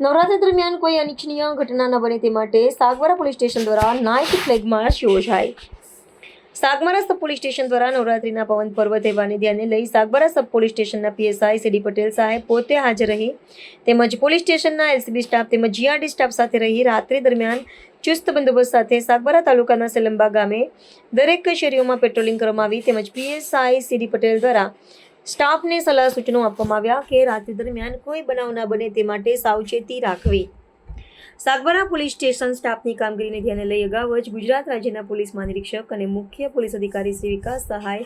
નવરાત્રી દરમિયાન કોઈ અનિચ્છનીય ઘટના ન બને તે માટે સાગવારા પોલીસ સ્ટેશન દ્વારા નાઇટ ફ્લેગ માર્ચ યોજાય. સાગબારા સબ પોલીસ સ્ટેશન દ્વારા નવરાત્રીના પવન પર્વ તહેવારને ધ્યાને લઈ સાગબારા સબ પોલીસ સ્ટેશનના પીએસઆઈ સીડી પટેલ સાહેબ પોતે હાજર રહી. તેમજ પોલીસ સ્ટેશનના એલસીબી સ્ટાફ તેમજ જીઆરડી સ્ટાફ સાથે રહી રાત્રિ દરમિયાન ચુસ્ત બંદોબસ્ત સાથે સાગબારા તાલુકાના સેલંબા ગામે દરેક શેરીઓમાં પેટ્રોલિંગ કરવામાં આવી તેમજ પીએસઆઈ સીડી પટેલ દ્વારા સ્ટાફને સલાહ સૂચનો આપવામાં આવ્યા કે રાત્રિ દરમિયાન કોઈ બનાવ ન બને તે માટે સાવચેતી રાખવી. સાગબારા પોલીસ સ્ટેશન સ્ટાફની કામગીરીને ધ્યાને લઈ અગાઉ જ ગુજરાત રાજ્યના પોલીસ મહાનિરીક્ષક અને મુખ્ય પોલીસ અધિકારી શ્રી વિકાસ સહાય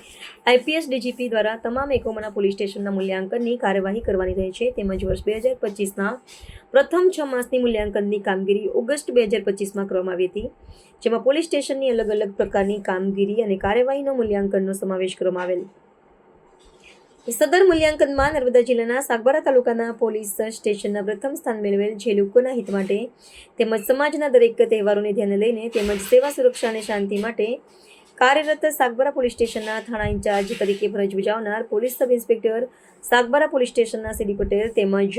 આઈપીએસ ડીજીપી દ્વારા તમામ એકમોના પોલીસ સ્ટેશનના મૂલ્યાંકનની કાર્યવાહી કરવાની રહે છે. તેમજ વર્ષ બે હજાર પચીસના પ્રથમ છ માસની મૂલ્યાંકનની કામગીરી ઓગસ્ટ બે હજાર પચીસમાં કરવામાં આવી હતી, જેમાં પોલીસ સ્ટેશનની અલગ અલગ પ્રકારની કામગીરી અને કાર્યવાહીનો મૂલ્યાંકનનો સમાવેશ કરવામાં આવેલ. સદર મૂલ્યાંકનમાં નર્મદા જિલ્લાના સાગબારા તાલુકાના પોલીસ સ્ટેશનના પ્રથમ સ્થાન મેળવેલ જે લોકોના હિત માટે તેમજ સમાજના દરેક તહેવારોને ધ્યાને લઈને તેમજ સેવા સુરક્ષા અને શાંતિ માટે કાર્યરત સાગબારા પોલીસ સ્ટેશનના થાણા ઇન્ચાર્જ તરીકે ફરજ બજાવનાર police sub inspector Sagbara police સ્ટેશનના સીડી પટેલ તેમજ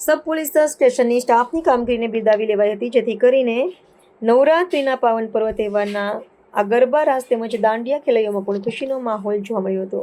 સબ પોલીસ સ્ટેશનની સ્ટાફની કામગીરીને બિરદાવી લેવાઈ હતી જેથી કરીને નવરાત્રિના પાવન પર્વ તહેવારના આ ગરબા રાસ તેમજ દાંડિયા ખેલૈયામાં પણ ખુશીનો માહોલ જોવા મળ્યો હતો